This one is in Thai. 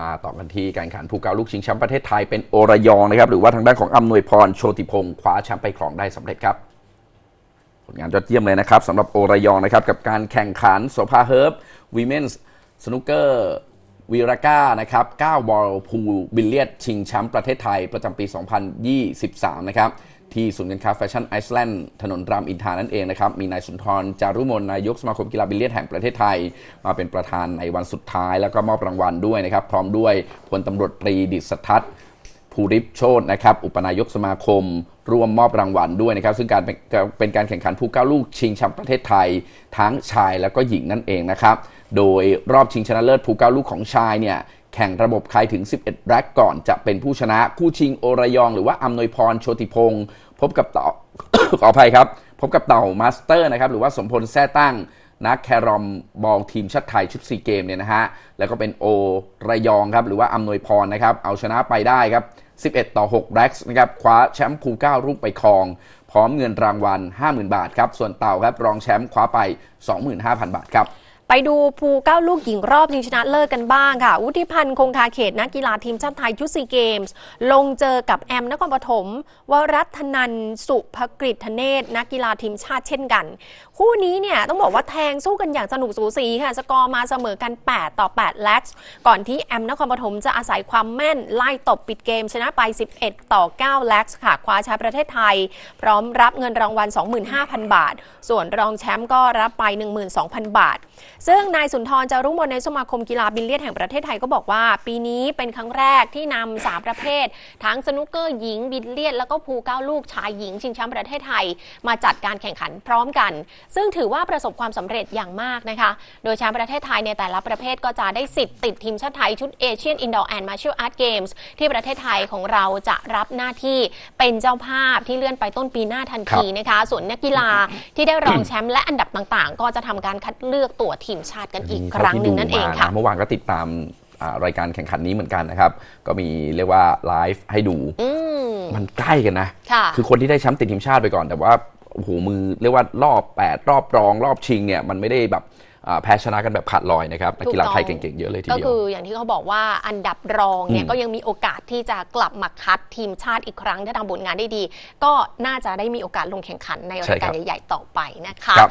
มาต่อกันที่การแข่งขันภูเก็ตลูกชิงแชมป์ประเทศไทยเป็นโอรายองนะครับหรือว่าทางด้านของอำนวยพรโชติพงศ์คว้าแชมป์ไปครองได้สำเร็จครับผลงานยอดเยี่ยมเลยนะครับสำหรับโอรายองนะครับกับการแข่งขันโซฟาเฮิร์บวีเมนส์สนุกเกอร์วีราก้านะครับ9บอลพูบิลเลียดชิงแชมป์ประเทศไทยประจำปี 2023 นะครับ ที่ศูนย์การค้าแฟชั่นไอซ์แลนด์ถนนรามอินทานั่นเองนะครับ มีนายสุนทร จารุมนนายกสมาคมกีฬาบิลเลียดแห่งประเทศไทย มาเป็นประธานในวันสุดท้าย แล้วก็มอบรางวัลด้วยนะครับ พร้อมด้วยพลตำรวจตรีดิษฐทัศน์ภูริพโชตนะครับ อุปนายกสมาคม ร่วมมอบรางวัลด้วยนะครับ ซึ่งการเป็นเป็นการแข่งขันภูเก้าลูกชิงแชมป์ประเทศไทย ทั้งชายแล้วก็หญิงนั่นเองนะครับ โดยรอบชิงชนะเลิศภูเก้าลูกของชายเนี่ย แข่งระบบใครถึง 11 แร็กก่อนจะเป็นผู้ชนะคู่ชิงโอรยอง หรือว่าอำนวยพรโชติพงศ์พบกับเต่าขออภัยครับ พบกับเต่ามาสเตอร์นะครับหรือว่าสมพลแท้ตั้งนักแครอมบอลทีมชาติไทยชุดซีเกมเนี่ยนะฮะ แล้วก็เป็นโอระยองครับ หรือว่าอำนวยพรนะครับ เอาชนะไปได้ครับ 11 ต่อ6แร็กนะครับ คว้าแชมป์ภูเก้ารูปไปครอง พร้อมเงินรางวัล 50,000 บาทครับ ส่วนเต่าครับ รองแชมป์คว้าไป 25,000 บาทครับ ไปดูภูเก้าลูกหญิงรอบชิงชนะเลิศกันบ้างค่ะ วุฒิพันธ์คงคาเขตนักกีฬาทีมชาติไทยชุดซีเกมส์ ลงเจอกับแอมนครปฐมวรัตนันสุภกฤษธเนศนักกีฬาทีมชาติเช่นกัน คู่นี้เนี่ยต้องบอกว่าแทงสู้กันอย่างสนุกสูสีค่ะ สกอร์มาเสมอกัน 8 ต่อ 8 แล็กซ์ก่อนที่แอมนครปฐมจะอาศัยความแม่นไล่ตบปิดเกม ชนะไป 11 ต่อ 9 แล็กซ์ค่ะ คว้าแชมป์ประเทศไทย พร้อมรับเงินรางวัล 25,000 บาท ส่วนรองแชมป์ก็รับไป 12,000 บาทซึ่งนายสุนทรจารุมนในสมาคมกีฬาบิลเลียดแห่งประเทศไทยก็บอกว่า ปีนี้เป็นครั้งแรกที่นำสามประเภท ทั้งสนุกเกอร์หญิงบิลเลียดแล้วก็ภูเก้าลูกชายหญิงชิงแชมป์ประเทศไทย มาจัดการแข่งขันพร้อมกัน ซึ่งถือว่าประสบความสำเร็จอย่างมากนะคะ โดยแชมป์ประเทศไทยในแต่ละประเภทก็จะได้สิทธิ์ติดทีมชาติไทยชุดเอเชียนอินดอร์แอนด์มาร์เชียลอาร์ตเกมส์ที่ประเทศไทยของเราจะรับหน้าที่เป็นเจ้าภาพที่เลื่อนไปต้นปีหน้าทันทีนะคะ ส่วนนักกีฬาที่ได้รองแชมป์และอันดับต่างๆ ก็จะทำการคัดเลือกตัวทีมชาติกันอีกครั้งหนึ่งนั่นเองค่ะเมื่อวานก็ติดตามอ่ารายการแข่งขันนี้เหมือนกันนะครับ ก็มีเรียกว่าไลฟ์ให้ดูอืมมันใกล้กันนะค่ะคือคนที่ได้แชมป์ติดทีมชาติไปก่อน แต่ว่าโอ้โหมือเรียกว่ารอบ 8 รอบรอง รอบชิงเนี่ยมันไม่ได้แบบอ่าแพ้ชนะกันแบบขาดลอยนะครับนักกีฬาไทยเก่งๆ เยอะเลยทีก็เดียวคืออย่างที่เขาบอกว่าอันดับรองเนี่ยอืมก็ยังมีโอกาสที่จะกลับมาคัดทีมชาติอีกครั้ง ถ้าทำผลงานได้ดี ก็น่าจะได้มีโอกาสลงแข่งขันในรายการใหญ่ๆต่อไปนะคะครับ